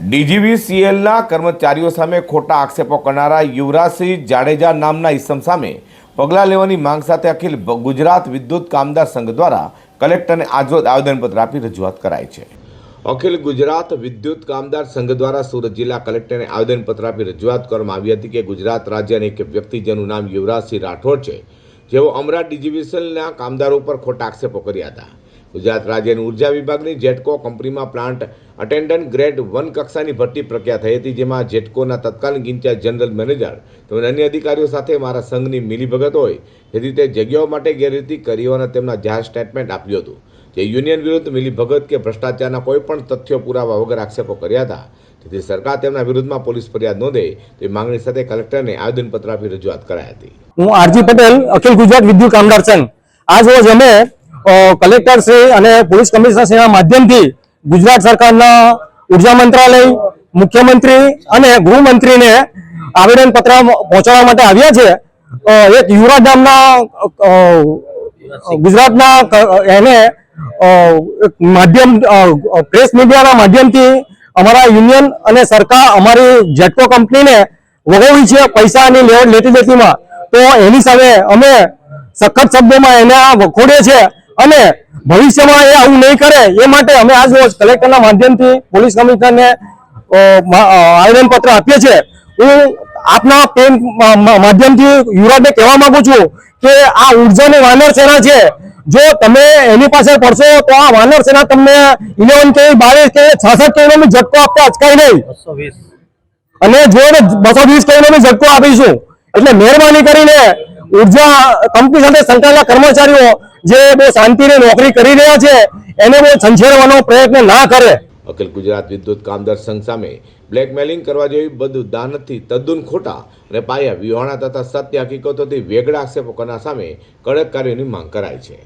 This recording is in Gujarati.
ડીજીવીસીએલના કર્મચારીઓ સામે ખોટા આક્ષેપો કરનારા યુવરાજસિંહ જાડેજા નામના ઇસમ સામે પગલાં લેવાની માંગ સાથે અખિલ ગુજરાત વિદ્યુત કામદાર સંઘ દ્વારા કલેક્ટરને આજરોજ આવેદનપત્ર આપી રજૂઆત કરાઈ છે. અખિલ ગુજરાત વિદ્યુત કામદાર સંઘ દ્વારા સુરત જિલ્લા કલેક્ટરને આવેદનપત્ર આપી રજૂઆત કરવામાં આવી હતી કે ગુજરાત રાજ્યના એક વ્યક્તિ જેનું નામ યુવરાજસિંહ રાઠોડ છે, જેઓ અમરા ડીજીવીસીએલના કામદારો ઉપર ખોટા આક્ષેપો કર્યા હતા. ગુજરાત રાજ્યની ઊર્જા વિભાગની જેટકો કંપનીમાં પ્લાન્ટ અટેન્ડન્ટ ગ્રેડ વન કક્ષાની ભરતી પ્રક્રિયા થઈ હતી, જેમાં જેટકોના તત્કાલીન ઇન્ચાર્જ જનરલ મેનેજર તેમજ અન્ય અધિકારીઓ સાથે મારા સંઘની મિલીભગત હોય જેથી તે જગ્યાઓ માટે ગેરરીતિ કરી હોવાના તેમના જાહેર સ્ટેટમેન્ટ આપ્યું હતું. જે યુનિયન વિરુદ્ધ મિલીભગત કે ભ્રષ્ટાચારના કોઈ પણ તથ્યો પુરાવા વગર આક્ષેપો કર્યા હતા. તેથી સરકાર તેમના વિરુદ્ધમાં પોલીસ ફરિયાદ નોંધે તેવી માંગણી સાથે કલેક્ટરને આવેદનપત્ર આપી રજૂઆત કરાઈ હતી. હું આરજી પટેલ, અખિલ ગુજરાત વિદ્યુત કામદાર સંઘ. આજ રોજ અમે કલેક્ટર શ્રી અને પોલીસ કમિશનર શ્રીના માધ્યમથી ગુજરાત સરકારના ઊર્જા મંત્રાલય મુખ્યમંત્રી અને ગૃહમંત્રીને આવેદન પત્ર પહોંચાડવા માટે આવ્યા છે. એક અ, અ, ગુજરાતના એને માધ્યમ પ્રેસ મીડિયાના માધ્યમથી અમારા યુનિયન અને સરકાર અમારી જેટકો કંપનીને વગોવી છે પૈસાની લેવડ લેતી દેતીમાં. તો એની સામે અમે સખત શબ્દોમાં એને આ વખોડે છે અને ભવિષ્યમાં એ આવું નહીં કરે એ માટે અમે આજ રોજ કલેક્ટરના માધ્યમથી પોલીસ કમિશનરને આવેદન પત્ર આપીએ છીએ. હું આપના પેન માધ્યમથી યુવરાજને કહેવા માંગુ છું કે આ ઉર્જાની વાનર સેના છે. જો તમે એની પાસે પડશો તો આ વાનર સેના તમને ઇલેવન કે બાવીસ કે છાસઠ કે ઝટકો આપતા અચકાય નહીં. અને જો બસો વીસ કરોડનો ઝટકો આપીશું એટલે મહેરબાની કરીને ઊર્જા કંપની સાથે સંકળાયેલા કર્મચારીઓ જે બહુ શાંતિની નોકરી કરી રહ્યા છે, એને બહુ છંછેડવાનો પ્રયત્ન ના કરે. અખિલ ગુજરાત વિદ્યુત કામદાર સંઘ સામે બ્લેકમેલિંગ કરવા જેવી બધું દાનથી તદ્દન ખોટા અને પાયા વિહોણા તથા સત્ય હકીકતોથી વેગળા આક્ષેપો સામે કડક કાર્યોની માંગ કરાઈ છે.